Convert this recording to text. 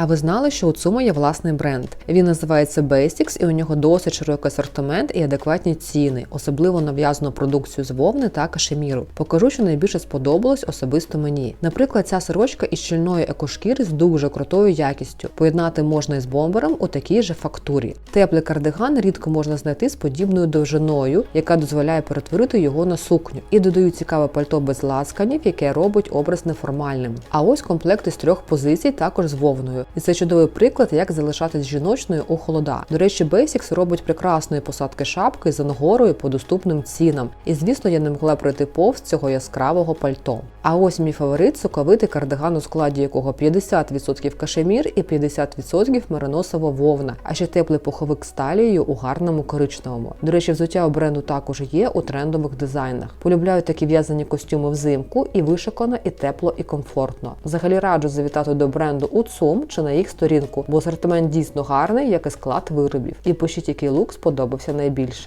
А ви знали, що у Цума є власний бренд? Він називається Basics і у нього досить широкий асортимент і адекватні ціни, особливо нав'язану продукцію з вовни та кашеміру. Покажу, що найбільше сподобалось особисто мені. Наприклад, ця сорочка із щільної екошкіри з дуже крутою якістю. Поєднати можна із бомбером у такій же фактурі. Теплий кардиган рідко можна знайти з подібною довжиною, яка дозволяє перетворити його на сукню. І додаю цікаве пальто без ласканів, яке робить образ неформальним. А ось комплект із трьох позицій, також з вовною. І це чудовий приклад, як залишатись жіночною у холода. До речі, Basics робить прекрасної посадки шапки з ангорою по доступним цінам. І звісно, я не могла пройти повз цього яскравого пальто. А ось мій фаворит соковитий кардиган, у складі якого 50% кашемір і 50% мериносова вовна, а ще теплий пуховик з талією у гарному коричневому. До речі, взуття у бренду також є у трендових дизайнах. Полюбляю такі в'язані костюми взимку і вишикано, і тепло, і комфортно. Взагалі раджу завітати до бренду у ЦУМ чи на їх сторінку, бо асортимент дійсно гарний, як і склад виробів. І пишіть, який лук сподобався найбільше.